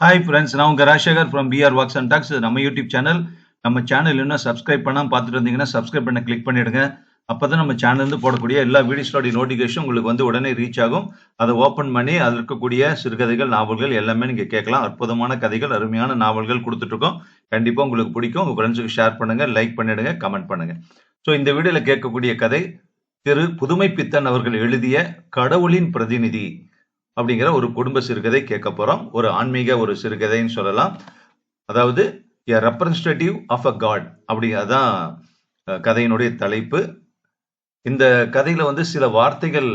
Hi friends நான் உங்கள் Rajasekar from PR walks and talks நம்ம யூடியூப் சேனல் நம்ம சேனல் இன்னும் சப்ஸ்கிரைப் பண்ணாமல் பார்த்துட்டு இருந்தீங்கன்னா சப்ஸ்கிரைப் பண்ண கிளிக் பண்ணிடுங்க. அப்போ தான் நம்ம சேனல்லேருந்து போடக்கூடிய எல்லா வீடியோஸோடைய நோட்டிஃபிகேஷன் உங்களுக்கு வந்து உடனே ரீச் ஆகும். அதை ஓப்பன் பண்ணி அதில் இருக்கக்கூடிய சிறுகதைகள் நாவல்கள் எல்லாமே நீங்கள் கேட்கலாம். அற்புதமான கதைகள் அருமையான நாவல்கள் கொடுத்துட்ருக்கோம் கண்டிப்பாக உங்களுக்கு பிடிக்கும். உங்கள் ஃப்ரெண்ட்ஸுக்கு ஷேர் பண்ணுங்கள் லைக் பண்ணிடுங்க கமெண்ட் பண்ணுங்கள் ஸோ இந்த வீடியோவில் கேட்கக்கூடிய கதை திரு புதுமை பித்தன் அவர்கள் எழுதிய கடவுளின் பிரதிநிதி. அப்படிங்கிற ஒரு குடும்ப சிறுகதை கேட்க போறோம். ஒரு ஆன்மீக ஒரு சிறுகதைன்னு சொல்லலாம். அதாவது எ ரெப்ரன்ஸ்டேட்டிவ் ஆஃப் அ காட் அப்படிங்கிறதான் கதையினுடைய தலைப்பு. இந்த கதையில வந்து சில வார்த்தைகள்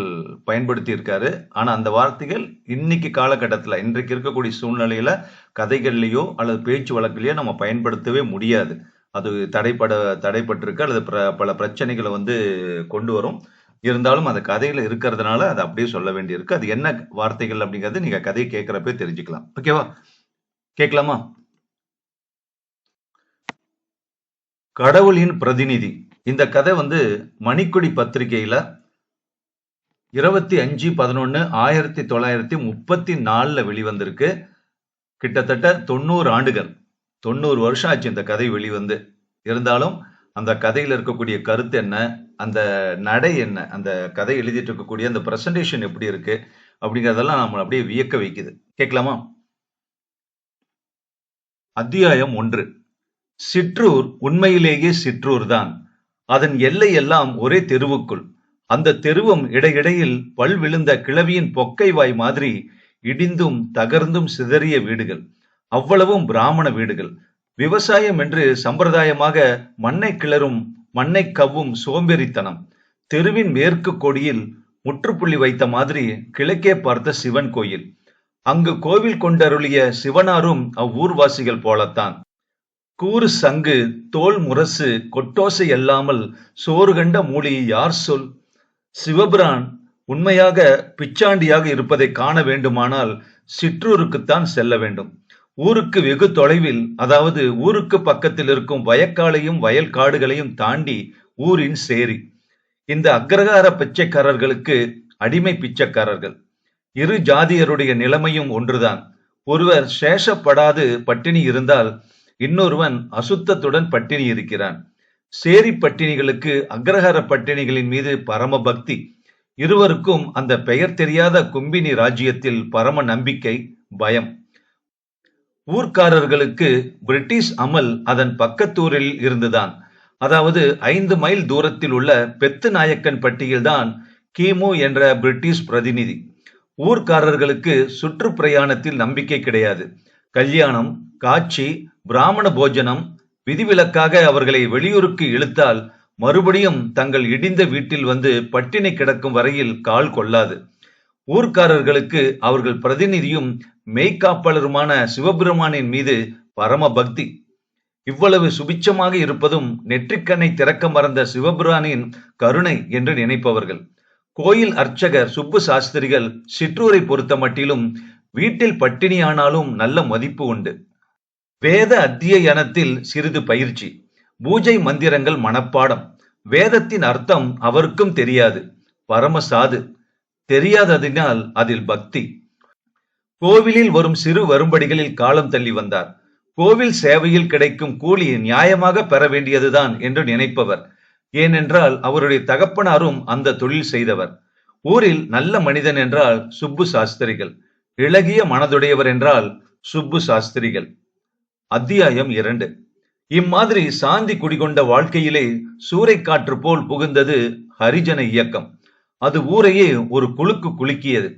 பயன்படுத்தி இருக்காரு ஆனா அந்த வார்த்தைகள் இன்னைக்கு காலகட்டத்தில் இன்றைக்கு இருக்கக்கூடிய சூழ்நிலையில கதைகள்லையோ அல்லது பேச்சு வழக்குலையோ நம்ம பயன்படுத்தவே முடியாது. அது தடைப்பட தடைப்பட்டிருக்கு. அல்லது பல பிரச்சனைகளை வந்து கொண்டு வரும். இருந்தாலும் அந்த கதையில இருக்கிறதுனால அதை அப்படியே சொல்ல வேண்டியிருக்கு. அது என்ன வார்த்தைகள் அப்படிங்கறது நீங்க கதையை கேட்கிறப்ப தெரிஞ்சுக்கலாம். ஓகேவா கேட்கலாமா? கடவுளின் பிரதிநிதி. இந்த கதை வந்து மணிக்கொடி பத்திரிகையில இருபத்தி அஞ்சு பதினொன்னு ஆயிரத்தி தொள்ளாயிரத்தி முப்பத்தி நாலுல வெளிவந்திருக்கு. கிட்டத்தட்ட தொண்ணூறு ஆண்டுகள். தொண்ணூறு வருஷம் ஆச்சு இந்த கதை வெளிவந்து. இருந்தாலும் அந்த கதையில இருக்கக்கூடிய கருத்து என்ன? அந்த நடை என்ன? அந்த கதை எழுதிட்டு இருக்கக்கூடிய அந்த பிரசன்டேஷன் எப்படி இருக்கு? அப்படிங்கிறதெல்லாம் நம்மளை அப்படியே வியக்க வைக்குது. கேட்கலாமா? அத்தியாயம் ஒன்று. சிற்றூர் உண்மையிலேயே சிற்றூர் தான் அதன் எல்லை எல்லாம் ஒரே தெருவுக்குள். அந்த தெருவும் இடையிடையில் பல் விழுந்த கிழவியின் பொக்கை வாய் மாதிரி இடிந்தும் தகர்ந்தும் சிதறிய வீடுகள். அவ்வளவும் பிராமண வீடுகள். விவசாயம் என்று சம்பிரதாயமாக மண்ணை கிளறும் மண்ணை கவ்வும் சோம்பேறித்தனம் தெருவின் மேற்கு கொடியில் முற்றுப்புள்ளி வைத்த மாதிரி கிழக்கே பார்த்த சிவன் கோயில். அங்கு கோவில் கொண்டருளிய சிவனாரும் அவ்வூர்வாசிகள் போலத்தான். கூறு சங்கு தோல் முரசு கொட்டோசை அல்லாமல் சோறு கண்ட மூலி யார் சொல்? சிவபிரான் உண்மையாக பிச்சாண்டியாக இருப்பதை காண வேண்டுமானால் சிற்றூருக்குத்தான் செல்ல வேண்டும். ஊருக்கு வெகு தொலைவில் அதாவது ஊருக்கு பக்கத்தில் இருக்கும் வயக்காலையும் வயல் காடுகளையும் தாண்டி ஊரின் சேரி. இந்த அக்ரகார பிச்சைக்காரர்களுக்கு அடிமை பிச்சைக்காரர்கள். இரு ஜாதியருடைய நிலைமையும் ஒன்றுதான். ஒருவர் சேஷப்படாது பட்டினி இருந்தால் இன்னொருவன் அசுத்தத்துடன் பட்டினி இருக்கிறான். சேரி பட்டினிகளுக்கு அக்ரஹார பட்டினிகளின் மீது பரம பக்தி. இருவருக்கும் அந்த பெயர் தெரியாத கும்பினி ராஜ்யத்தில் பரம நம்பிக்கை பயம். ஊர்க்காரர்களுக்கு பிரிட்டிஷ் அமல் அதன் பக்கத்தூரில் இருந்துதான். அதாவது ஐந்து மைல் தூரத்தில் உள்ள பெத்து நாயக்கன் பட்டியில்தான் கிமு என்ற பிரிட்டிஷ் பிரதிநிதி. ஊர்க்காரர்களுக்கு சுற்றுப்பிரயாணத்தில் நம்பிக்கை கிடையாது. கல்யாணம் காட்சி பிராமண போஜனம் விதிவிலக்காக அவர்களை வெளியூருக்கு இழுத்தால் மறுபடியும் தங்கள் இடிந்த வீட்டில் வந்து பட்டினி கிடக்கும் வரையில் கால் கொள்ளாது. ஊர்க்காரர்களுக்கு அவர்கள் பிரதிநிதியும் மெய்காப்பாளருமான சிவபெருமானின் மீது பரம பக்தி இவ்வளவு சுபிச்சமாக இருப்பதும் நெற்றிக்கண்ணை திறக்க மறந்த சிவபுரானின் கருணை என்று நினைப்பவர்கள். கோயில் அர்ச்சகர் சுப்பு சாஸ்திரிகள் சிற்றூரை பொறுத்த மட்டிலும் வீட்டில் பட்டினியானாலும் நல்ல மதிப்பு உண்டு. வேத அத்தியனத்தில் சிறிது பயிற்சி. பூஜை மந்திரங்கள் மனப்பாடம். வேதத்தின் அர்த்தம் அவருக்கும் தெரியாது. பரமசாது. தெரியாததினால் அதில் பக்தி. கோவிலில் வரும் சிறு வரும்படிகளில் காலம் தள்ளி வந்தார். கோவில் சேவையில் கிடைக்கும் கூலி நியாயமாக பெற வேண்டியதுதான் என்று நினைப்பவர். ஏனென்றால் அவருடைய தகப்பனாரும் அந்த தொழில் செய்தவர். ஊரில் நல்ல மனிதன் என்றால் சுப்பு சாஸ்திரிகள். இளகிய மனதுடையவர் என்றால் சுப்பு சாஸ்திரிகள். அத்தியாயம் இரண்டு. இம்மாதிரி சாந்தி குடிகொண்ட வாழ்க்கையிலே சூறைக்காற்று போல் புகுந்தது ஹரிஜன இயக்கம். அது ஊரையே ஒரு குலுக்கு குலுக்கியது.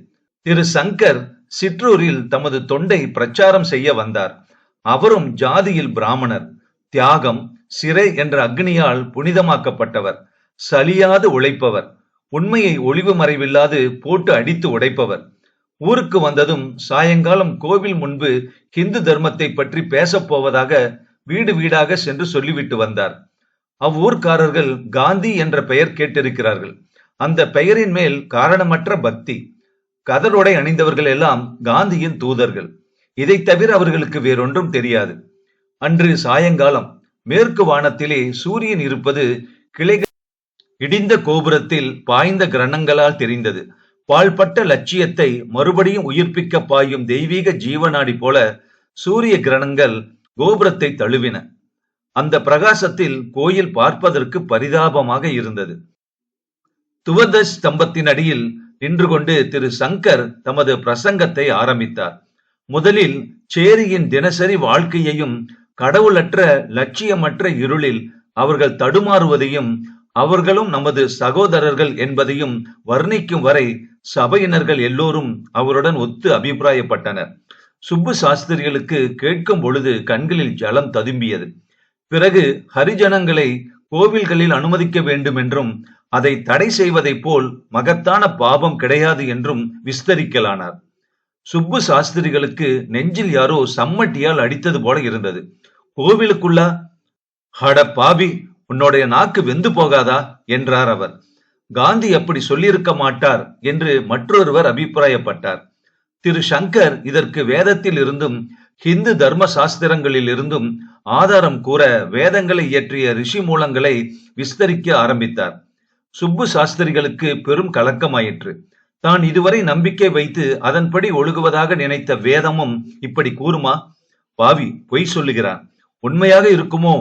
திரு சங்கர் சிற்றூரில் தமது தொண்டை பிரச்சாரம் செய்ய வந்தார். அவரும் ஜாதியில் பிராமணர் தியாகம் சிறை என்ற அக்னியால் புனிதமாக்கப்பட்டவர் சலியாது உழைப்பவர் உண்மையை ஒளிவு மறைவில்லாது போட்டு அடித்து உடைப்பவர். ஊருக்கு வந்ததும் சாயங்காலம் கோவில் முன்பு ஹிந்து தர்மத்தை பற்றி பேசப் போவதாக வீடு வீடாக சென்று சொல்லிவிட்டு வந்தார். அவ்வூர்க்காரர்கள் காந்தி என்ற பெயர் கேட்டிருக்கிறார்கள். அந்த பெயரின் மேல் காரணமற்ற பக்தி. கதருடை அணிந்தவர்கள் எல்லாம் காந்தியின் தூதர்கள். இதை தவிர அவர்களுக்கு வேறொன்றும் தெரியாது. அன்று சாயங்காலம் மேற்கு வானத்திலே சூரியன் இருப்பது கிளைகள் இடிந்த கோபுரத்தில் பாய்ந்த கிரணங்களால் தெரிந்தது. பாழ்பட்ட லட்சியத்தை மறுபடியும் உயிர்ப்பிக்க பாயும் தெய்வீக ஜீவனாடி போல சூரிய கிரணங்கள் கோபுரத்தை தழுவின. அந்த பிரகாசத்தில் கோயில் பார்ப்பதற்கு பரிதாபமாக இருந்தது. துவதஸ் ஸ்தம்பத்தின் அடியில் நின்று கொண்டு திரு சங்கர் தமது பிரசங்கத்தை ஆரம்பித்தார். முதலில் சேரியின் தினசரி வாழ்க்கையையும் கடவுளற்ற லட்சியமற்ற இருளில் அவர்கள் தடுமாறுவதையும் அவர்களும் நமது சகோதரர்கள் என்பதையும் வர்ணிக்கும் வரை சபையினர்கள் எல்லோரும் அவருடன் ஒத்து அபிப்பிராயப்பட்டனர். சுப்பு சாஸ்திரிகளுக்கு கேட்கும் பொழுது கண்களில் ஜலம் ததும்பியது. பிறகு ஹரிஜனங்களை கோவில்களில் அனுமதிக்க வேண்டும் என்றும் அதை தடை செய்வதைப் போல் மகத்தான பாபம் கிடையாது என்றும் விஸ்தரிக்கலானார். சுப்பு சாஸ்திரிகளுக்கு நெஞ்சில் யாரோ சம்மட்டியால் அடித்தது போல இருந்தது. கோவிலுக்குள்ளா ஹட பாபி உன்னுடைய நாக்கு வெந்து போகாதா? என்றார் அவர். காந்தி அப்படி சொல்லியிருக்க மாட்டார் என்று மற்றொருவர் அபிப்பிராயப்பட்டார். திரு சங்கர் இதற்கு வேதத்தில் இருந்தும் ஹிந்து தர்ம சாஸ்திரங்களில் இருந்தும் ஆதாரம் கூற வேதங்களை இயற்றிய ரிஷி மூலங்களை விஸ்தரிக்க ஆரம்பித்தார். சுப்பு சாஸ்திரிகளுக்கு பெரும் கலக்கமாயிற்று. தான் இதுவரை நம்பிக்கை வைத்து அதன்படி ஒழுகுவதாக நினைத்த வேதமும் இப்படி கூறுமா? பாவி பொய் சொல்லுகிறான் உண்மையாக இருக்குமோ?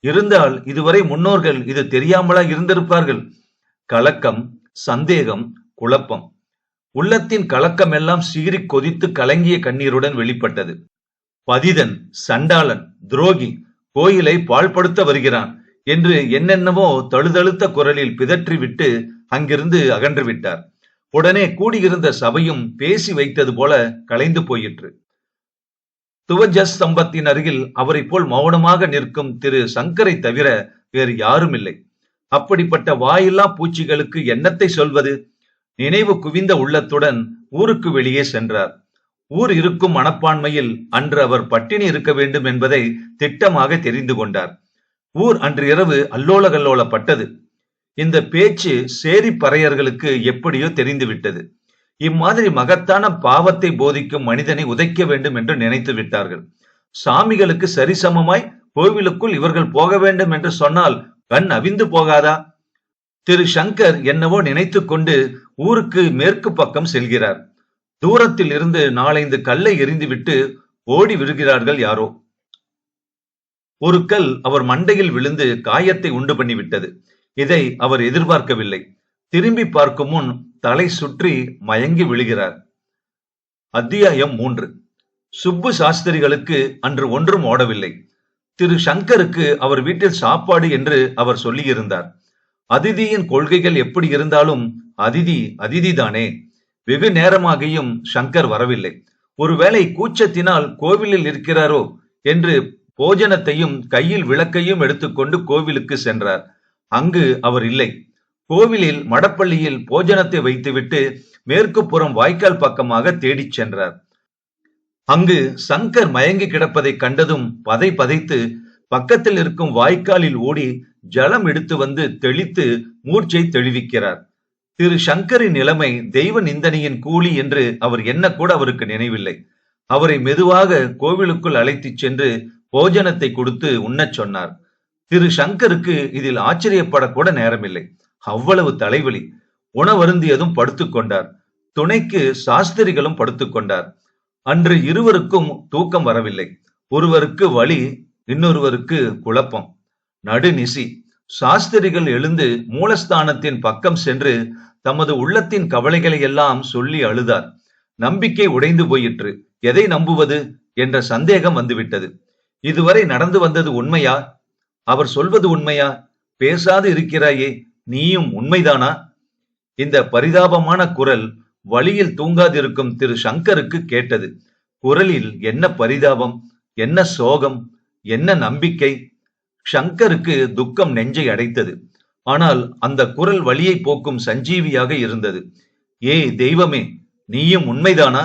இருந்தால் இதுவரை முன்னோர்கள் இது தெரியாமலா இருந்திருப்பார்கள். கலக்கம் சந்தேகம் குழப்பம். உள்ளத்தின் கலக்கம் எல்லாம் சீறி கொதித்து கலங்கிய கண்ணீருடன் வெளிப்பட்டது. பதிதன் சண்டாளன் துரோகி கோயிலை பாழ்படுத்த வருகிறான். என்று என்னென்னவோ தழுதழுத்த குரலில் பிதற்றிவிட்டு அங்கிருந்து அகன்று விட்டார் உடனே கூடியிருந்த சபையும் பேசி வைத்தது போல கலைந்து போயிற்று. துவஜஸ் ஸ்தம்பத்தின் அருகில் அவரை போல் மௌனமாக நிற்கும் திரு சங்கரை தவிர வேறு யாரும் இல்லை அப்படிப்பட்ட வாயில்லா பூச்சிகளுக்கு என்னத்தை சொல்வது? நினைவு குவிந்த உள்ளத்துடன் ஊருக்கு வெளியே சென்றார். ஊர் இருக்கும் மனப்பான்மையில் அன்று அவர் பட்டினி இருக்க வேண்டும் என்பதை திட்டமாக தெரிந்து கொண்டார். ஊர் அன்று இரவு அல்லோல கல்லோலப்பட்டது. இந்த பேச்சு சேரி பறையர்களுக்கு எப்படியோ தெரிந்துவிட்டது இம்மாதிரி மகத்தான பாவத்தை போதிக்கும் மனிதனை உதைக்க வேண்டும் என்று நினைத்து விட்டார்கள். சாமிகளுக்கு சரிசமமாய் கோவிலுக்குள் இவர்கள் போக வேண்டும் என்று சொன்னால் கண் அவிந்து போகாதா? திரு சங்கர் என்னவோ நினைத்து கொண்டு ஊருக்கு மேற்கு பக்கம் செல்கிறார். தூரத்தில் இருந்து நாலந்து கல்லை எரிந்துவிட்டு ஓடி விழுகிறார்கள் யாரோ. ஒரு கல் அவர் மண்டையில் விழுந்து காயத்தை உண்டு பண்ணிவிட்டது. இதை அவர் எதிர்பார்க்கவில்லை. திரும்பி பார்க்கும் முன் தலை சுற்றி மயங்கி விழுகிறார். அத்தியாயம் மூன்று. சுப்பு சாஸ்திரிகளுக்கு அன்று ஒன்றும் ஓடவில்லை. திரு சங்கருக்கு அவர் வீட்டில் சாப்பாடு என்று அவர் சொல்லியிருந்தார். அதிதியின் கொள்கைகள் எப்படி இருந்தாலும் அதிதி அதிதிதானே. வெகு நேரமாகியும் சங்கர் வரவில்லை. ஒருவேளை கூச்சத்தினால் கோவிலில் இருக்கிறாரோ என்று போஜனத்தையும் கையில் விளக்கையும் எடுத்துக்கொண்டு கோவிலுக்கு சென்றார். அங்கு அவர் இல்லை. கோவிலில் மடப்பள்ளியில் போஜனத்தை வைத்துவிட்டு மேற்கு புறம் வாய்க்கால் பக்கமாக தேடிச் சென்றார். அங்கு சங்கர் மயங்கி கிடப்பதை கண்டதும் பதை பதைத்து பக்கத்தில் இருக்கும் வாய்க்காலில் ஓடி ஜலம் எடுத்து வந்து தெளித்து மூர்ச்சை தெளிவிக்கிறார். திரு சங்கரின் நிலைமை தெய்வ நிந்தனையின் கூலி என்று அவர் என்ன கூட அவருக்கு நினைவில்லை. அவரை மெதுவாக கோவிலுக்குள் அழைத்துச் சென்று போஜனத்தை கொடுத்து உண்ணச் சொன்னார். திரு சங்கருக்கு இதில் ஆச்சரியப்படக்கூட நேரமில்லை. அவ்வளவு தலைவலி. உணவருந்தியதும் படுத்துக் கொண்டார். துணைக்கு சாஸ்திரிகளும் படுத்துக் கொண்டார். அன்று இருவருக்கும் தூக்கம் வரவில்லை. ஒருவருக்கு வழி இன்னொருவருக்கு குழப்பம். நடுநிசி சாஸ்திரிகள் எழுந்து மூலஸ்தானத்தின் பக்கம் சென்று தமது உள்ளத்தின் கவலைகளை எல்லாம் சொல்லி அழுதார். நம்பிக்கை உடைந்து போயிற்று. எதை நம்புவது? என்ற சந்தேகம் வந்துவிட்டது. இதுவரை நடந்து வந்தது உண்மையா? அவர் சொல்வது உண்மையா? பேசாது இருக்கிறாயே நீயும் உண்மைதானா? இந்த பரிதாபமான குரல் வழியில் தூங்காதிருக்கும் திரு சங்கருக்கு கேட்டது. குரலில் என்ன பரிதாபம் என்ன சோகம் என்ன நம்பிக்கை? ஷங்கருக்கு துக்கம் நெஞ்சை அடைத்தது. ஆனால் அந்த குரல் வழியை போக்கும் சஞ்சீவியாக இருந்தது. ஏய் தெய்வமே நீயும் உண்மைதானா?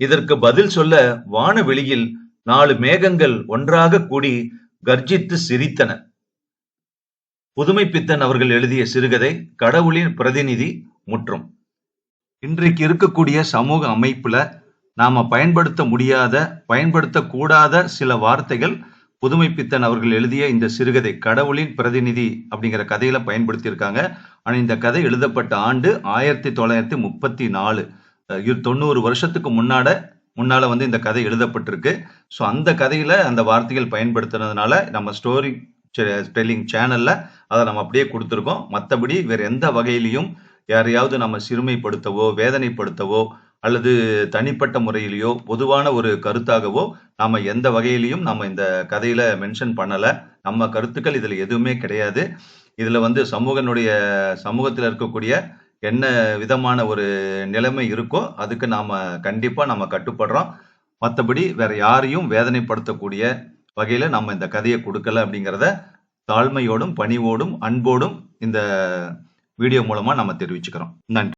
இதற்கு பதில் சொல்ல வானவெளியில் நாலு மேகங்கள் ஒன்றாக கூடி கர்ஜித்து சிரித்தன. புதுமை பித்தன் அவர்கள் எழுதிய சிறுகதை கடவுளின் பிரதிநிதி முற்றும். இன்றைக்கு இருக்கக்கூடிய சமூக அமைப்புல நாம பயன்படுத்த முடியாத பயன்படுத்தக்கூடாத சில வார்த்தைகள் புதுமை பித்தன் அவர்கள் எழுதிய இந்த சிறுகதை கடவுளின் பிரதிநிதி அப்படிங்கிற கதையில பயன்படுத்தியிருக்காங்க. ஆனா இந்த கதை எழுதப்பட்ட ஆண்டு ஆயிரத்தி தொள்ளாயிரத்தி முப்பத்தி நாலு. தொண்ணூறு வருஷத்துக்கு முன்னாட முன்னால் வந்து இந்த கதை எழுதப்பட்டிருக்கு. ஸோ அந்த கதையில் அந்த வார்த்தைகள் பயன்படுத்துனதுனால நம்ம ஸ்டோரி டெல்லிங் சேனலில் அதை நம்ம அப்படியே கொடுத்துருக்கோம். மற்றபடி வேறு எந்த வகையிலையும் யாரையாவது நம்ம சிறுமைப்படுத்தவோ வேதனைப்படுத்தவோ அல்லது தனிப்பட்ட முறையிலேயோ பொதுவான ஒரு கருத்தாகவோ நாம் எந்த வகையிலையும் நம்ம இந்த கதையில் மென்ஷன் பண்ணலை. நம்ம கருத்துக்கள் இதில் எதுவுமே கிடையாது. இதில் வந்து சமூகனுடைய சமூகத்தில் இருக்கக்கூடிய என்ன விதமான ஒரு நிலைமை இருக்கோ அதுக்கு நாம் கண்டிப்பாக நம்ம கட்டுப்படுறோம். மற்றபடி வேற யாரையும் வேதனைப்படுத்தக்கூடிய வகையில் நம்ம இந்த கதையை கொடுக்கல அப்படிங்கிறத தாழ்மையோடும் பணிவோடும் அன்போடும் இந்த வீடியோ மூலமாக நம்ம தெரிவிச்சுக்கிறோம். நன்றி.